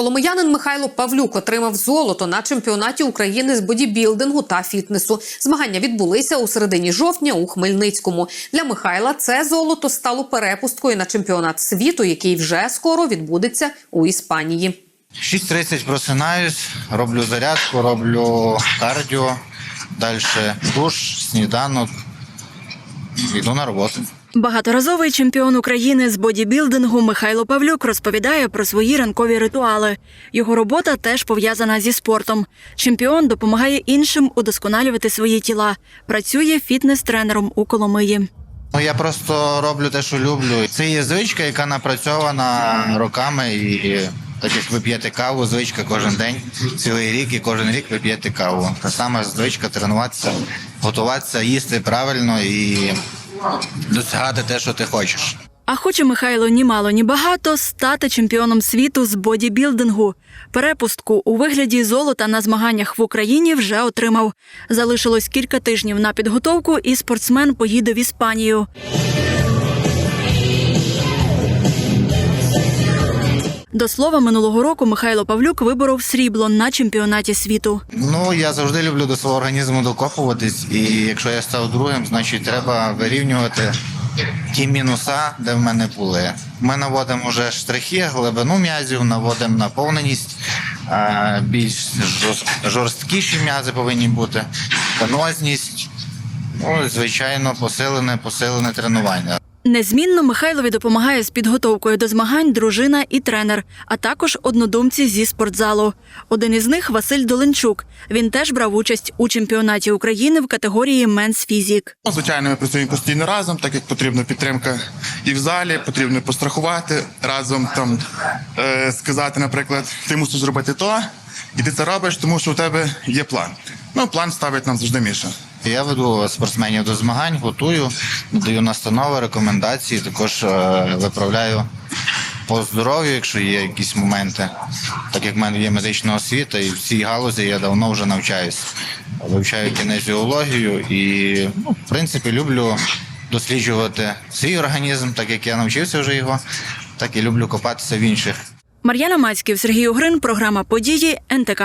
Коломиянин Михайло Павлюк отримав золото на чемпіонаті України з бодібілдингу та фітнесу. Змагання відбулися у середині жовтня у Хмельницькому. Для Михайла це золото стало перепусткою на чемпіонат світу, який вже скоро відбудеться у Іспанії. 6.30 просинаюсь, роблю зарядку, роблю кардіо, далі душ, сніданок, йду на роботу. Багаторазовий чемпіон України з бодібілдингу Михайло Павлюк розповідає про свої ранкові ритуали. Його робота теж пов'язана зі спортом. Чемпіон допомагає іншим удосконалювати свої тіла. Працює фітнес-тренером у Коломиї. Ну, я просто роблю те, що люблю. Це є звичка, яка напрацьована роками. І так як ви п'єте каву, звичка кожен день, цілий рік, і кожен рік ви п'єте каву. Та сама звичка тренуватися, готуватися, їсти правильно і досягати те, що ти хочеш. А хоче Михайло ні мало, ні багато стати чемпіоном світу з бодібілдингу. Перепустку у вигляді золота на змаганнях в Україні вже отримав. Залишилось кілька тижнів на підготовку, і спортсмен поїде в Іспанію. До слова, минулого року Михайло Павлюк виборов срібло на чемпіонаті світу. Ну, я завжди люблю до свого організму докопуватись, і якщо я став другим, значить треба вирівнювати ті мінуса, де в мене були. Ми наводимо вже штрихи, глибину м'язів, наводимо наповненість, більш жорсткіші м'язи повинні бути, венозність, ну, звичайно, посилене, посилене тренування. Незмінно Михайлові допомагає з підготовкою до змагань дружина і тренер, а також однодумці зі спортзалу. Один із них Василь Доленчук. Він теж брав участь у чемпіонаті України в категорії Менс Фізік. Ну, Звичайно, ми працюємо постійно разом, так як потрібна підтримка і в залі, потрібно пострахувати разом там е, сказати, наприклад, ти мусиш зробити то, і ти це робиш, тому що у тебе є план. Ну, план ставить нам завжди Міша. Я веду спортсменів до змагань, готую, даю настанови, рекомендації, також е, виправляю по здоров'ю, якщо є якісь моменти. Так як в мене є медична освіта, і в цій галузі я давно вже навчаюсь. Вивчаю кінезіологію і, ну, в принципі, люблю досліджувати свій організм, так як я навчився вже його, так і люблю копатися в інших. Мар'яна Мацьків, Сергій Угрин, програма Події НТК.